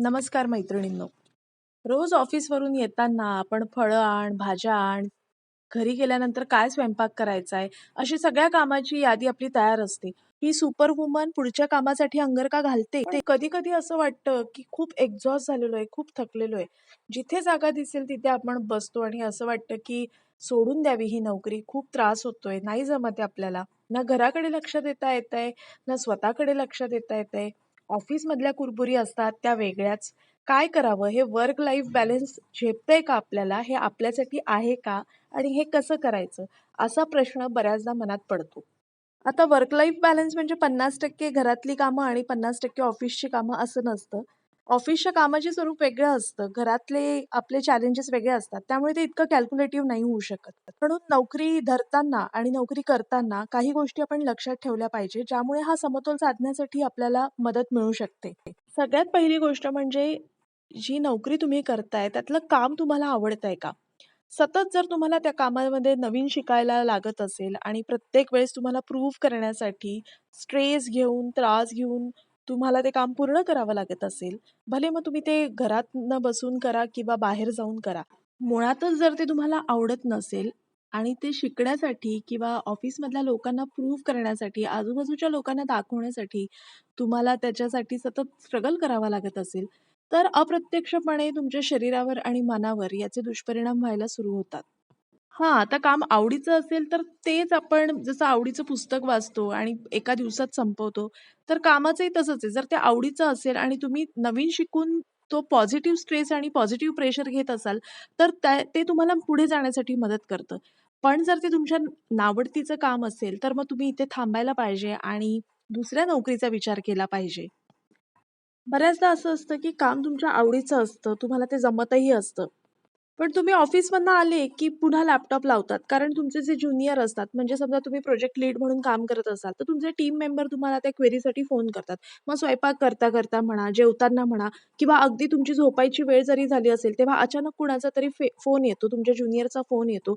नमस्कार मैत्रिणींनो. रोज ऑफिसवरून येताना आपण फळं आण भाज्या आण घरी गेल्यानंतर काय स्वयंपाक करायचा आहे अशी सगळ्या कामाची यादी आपली तयार असते. ही सुपर वुमन पुढच्या कामासाठी अंगरका घालते? ते कधी कधी असं वाटतं की खूप एक्झॉस्ट झालेलो आहे खूप थकलेलो आहे जिथे जागा दिसेल तिथे आपण बसतो आणि असं वाटतं की सोडून द्यावी ही नोकरी. खूप त्रास होतोय नाही जमत आहे आपल्याला. ना घराकडे लक्ष देता येत आहे ना स्वतःकडे लक्ष देता येत आहे ऑफिसमधल्या कुरबुरी असतात त्या वेगळ्याच. काय करावं? हे वर्क लाईफ बॅलन्स झेपतंय का आपल्याला? हे आपल्यासाठी आहे का? आणि हे कसं करायचं? असा प्रश्न बऱ्याचदा मनात पडतो. आता वर्क लाईफ बॅलन्स म्हणजे पन्नास टक्के घरातली कामं आणि पन्नास टक्के ऑफिसची कामं असं नसतं. ऑफिसच्या कामाचे स्वरूप वेगळं असतं. घरातले आपले चॅलेंजेस वेगळे असतात. त्यामुळे ते इतकं कॅल्क्युलेटिव्ह नाही होऊ शकत. म्हणून नोकरी धरताना आणि नोकरी करताना काही गोष्टी आपण लक्षात ठेवल्या पाहिजे ज्यामुळे हा समतोल साधण्यासाठी आपल्याला मदत मिळू शकते. सगळ्यात पहिली गोष्ट म्हणजे जी नोकरी तुम्ही करताय त्यातलं काम तुम्हाला आवडतंय का? सतत जर तुम्हाला त्या कामामध्ये नवीन शिकायला लागत असेल आणि प्रत्येक वेळेस तुम्हाला प्रूव्ह करण्यासाठी स्ट्रेस घेऊन त्रास घेऊन तुम्हाला ते काम पूर्ण करावं लागत असेल भले मग तुम्ही ते घरात न बसून करा किंवा बाहेर जाऊन करा. मुळातच जर ते तुम्हाला आवडत नसेल आणि ते शिकण्यासाठी किंवा ऑफिसमधल्या लोकांना प्रूव्ह करण्यासाठी आजूबाजूच्या लोकांना दाखवण्यासाठी तुम्हाला त्याच्यासाठी सतत स्ट्रगल करावा लागत असेल तर अप्रत्यक्षपणे तुमच्या शरीरावर आणि मनावर याचे दुष्परिणाम व्हायला सुरू होतात. हां, आता काम आवडीचं असेल तर तेच आपण जसं आवडीचं पुस्तक वाचतो आणि एका दिवसात संपवतो, तर कामाचंही तसंच आहे. जर ते आवडीचं असेल आणि तुम्ही नवीन शिकून तो पॉझिटिव्ह स्ट्रेस आणि पॉझिटिव्ह प्रेशर घेत असाल, तर त्या ते तुम्हाला पुढे जाण्यासाठी मदत करतं. पण जर ते तुमच्या नावडतीचं काम असेल, तर मग तुम्ही इथे थांबायला पाहिजे आणि दुसऱ्या नोकरीचा विचार केला पाहिजे. बऱ्याचदा असं असतं, की काम तुमच्या आवडीचं असतं, तुम्हाला ते जमतही असतं. पण तुम्ही ऑफिसमधनं आले, की पुन्हा लॅपटॉप लावतात. कारण तुमचे जे ज्युनियर असतात, म्हणजे समजा तुम्ही प्रोजेक्ट लीड म्हणून काम करत असाल, तर तुमचे टीम मेंबर तुम्हाला त्या क्वेरीसाठी फोन करतात. मग स्वयंपाक करता-करता म्हणा, जेवताना म्हणा किंवा अगदी तुमची झोपायची वेळ जरी झाली असेल, तेव्हा अचानक कुणाचा तरी फोन येतो, तुमच्या ज्युनियरचा फोन येतो.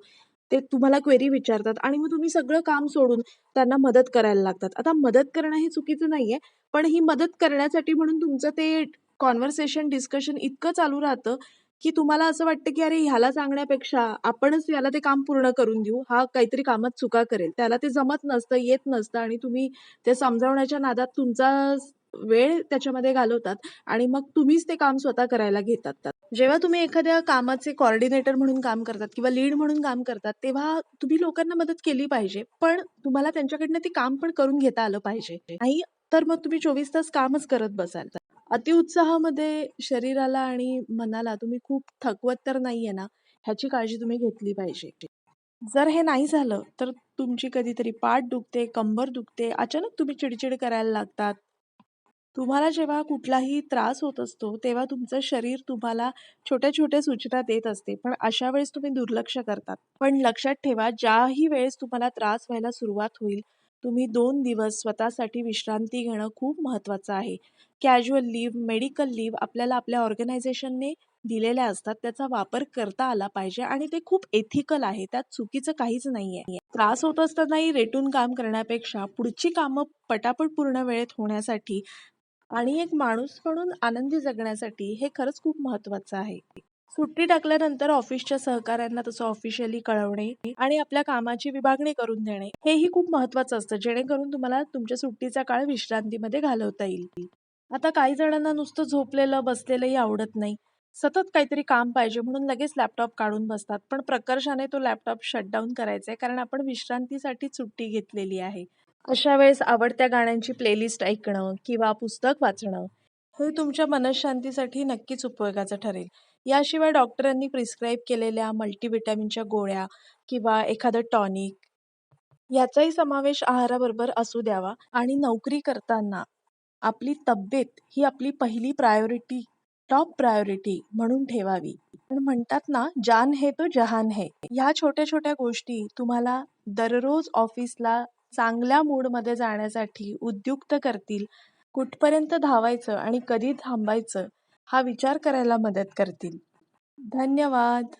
ते तुम्हाला क्वेरी विचारतात आणि मग तुम्ही सगळं काम सोडून त्यांना मदत करायला लागतात. आता मदत करणं हे चुकीचं नाहीये, पण ही मदत करण्यासाठी म्हणून तुमचं ते कॉन्व्हर्सेशन, डिस्कशन इतकं चालू राहतं, की तुम्हाला असं वाटतं, की अरे ह्याला सांगण्यापेक्षा आपणच याला ते काम पूर्ण करून देऊ. हा काहीतरी कामात चुका करेल. त्याला ते जमत नसतं, येत नसतं आणि तुम्ही ते समजावण्याच्या नादात तुमचा वेळ त्याच्यामध्ये घालवतात आणि मग तुम्हीच ते काम स्वतः करायला घेतात. जेव्हा तुम्ही एखाद्या कामाचे कोऑर्डिनेटर म्हणून काम करतात किंवा लीड म्हणून काम करतात, तेव्हा तुम्ही लोकांना मदत केली पाहिजे. पण तुम्हाला त्यांच्याकडनं ते काम पण करून घेता आलं पाहिजे. नाही तर मग तुम्ही 24 तास कामच करत बसाल. अतिउत्साहामध्ये शरीराला आणि मनाला तुम्ही खूप थकवत तर नाहीये ना, ह्याची काळजी तुम्ही घेतली पाहिजे. जर हे नाही झालं, तर तुमची कधीतरी पाठ दुखते, कंबर दुखते, अचानक तुम्ही चिडचिड करायला लागतात. तुम्हाला जेव्हा कुठलाही त्रास होत असतो, तेव्हा तुमचं शरीर तुम्हाला छोट्या-छोट्या सूचना देत असते. पण अशा वेळेस तुम्ही दुर्लक्ष करतात. पण लक्षात ठेवा, ज्याही वेळेस तुम्हाला त्रास व्हायला सुरुवात होईल, तुम्ही दोन दिवस स्वतःसाठी विश्रांती घेणं खूप महत्त्वाचं आहे. कॅज्युअल लीव्ह, मेडिकल लीव आपल्याला आपल्या ऑर्गनायझेशनने दिलेल्या असतात. त्याचा वापर करता आला पाहिजे आणि ते खूप एथिकल आहे. त्यात चुकीचं काहीच नाही आहे त्रास होत असतानाही रेटून काम करण्यापेक्षा पुढची कामं पटापट पूर्ण वेळेत होण्यासाठी आणि एक माणूस म्हणून आनंदी जगण्यासाठी हे खरंच खूप महत्त्वाचं आहे. सुट्टी टाकल्यानंतर ऑफिसच्या सहकाऱ्यांना तसं ऑफिशियली कळवणे आणि आपल्या कामाची विभागणी करून देणे हेही खूप महत्त्वाचं असतं, जेणेकरून तुम्हाला तुमच्या सुट्टीचा काळ विश्रांतीमध्ये घालवता येईल. आता काही जणांना नुसतं झोपलेलं, बसलेलंही आवडत नाही. सतत काहीतरी काम पाहिजे म्हणून लगेच लॅपटॉप काढून बसतात. पण प्रकर्षाने तो लॅपटॉप शटडाऊन करायचा आहे, कारण आपण विश्रांतीसाठी सुट्टी घेतलेली आहे. अशा वेळेस आवडत्या गाण्यांची प्लेलिस्ट ऐकणं किंवा पुस्तक वाचणं हे तुमच्या मनशांतीसाठी नक्कीच उपयोगाचं ठरेल. याशिवाय डॉक्टरांनी प्रिस्क्राईब केलेल्या मल्टीविटॅमिनच्या गोळ्या किंवा एखादं टॉनिक याचाही समावेश आहाराबरोबर असू द्यावा आणि नोकरी करताना आपली तब्येत ही आपली पहिली प्रायोरिटी, टॉप प्रायोरिटी म्हणून ठेवावी. पण म्हणतात ना, जान हे तो जहान है. ह्या छोट्या-छोट्या गोष्टी तुम्हाला दररोज ऑफिसला चांगल्या मूडमध्ये जाण्यासाठी उद्युक्त करतील. कुठपर्यंत धावायचं आणि कधी थांबायचं हा विचार करायला मदत करतील. धन्यवाद.